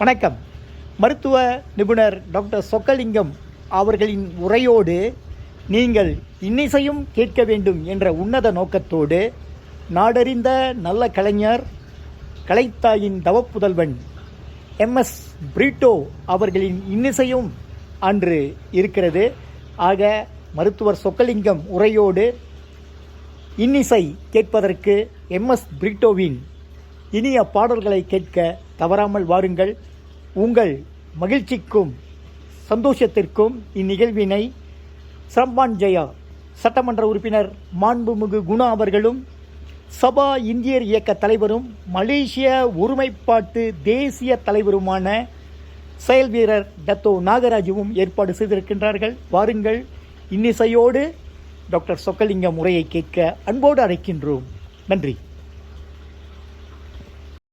வணக்கம். மருத்துவ நிபுணர் டாக்டர் சொக்கலிங்கம் அவர்களின் உரையோடு நீங்கள் இன்னிசையும் கேட்க வேண்டும் என்ற உன்னத நோக்கத்தோடு நாடறிந்த நல்ல கலைஞர் கலைத்தாயின் தவப்புதல்வன் எம்எஸ் பிரிட்டோ அவர்களின் இன்னிசையும் அன்று இருக்கிறது. ஆக மருத்துவர் சொக்கலிங்கம் உரையோடு இன்னிசை கேட்பதற்கு எம்எஸ் பிரிட்டோவின் இனிய பாடல்களை கேட்க தவறாமல் வாருங்கள். உங்கள் மகிழ்ச்சிக்கும் சந்தோஷத்திற்கும் இந்நிகழ்வினை சம்பான் ஜெயா சட்டமன்ற உறுப்பினர் மாண்புமிகு குணா அவர்களும் சபா இந்தியர் இயக்க தலைவரும் மலேசிய ஒருமைப்பாட்டு தேசிய தலைவருமான செயல் வீரர் டத்தோ நாகராஜுவும் ஏற்பாடு செய்திருக்கின்றார்கள். வாருங்கள் இன்னிசையோடு டாக்டர் சொக்கலிங்கம் உரையை கேட்க அன்போடு அழைக்கின்றோம். நன்றி.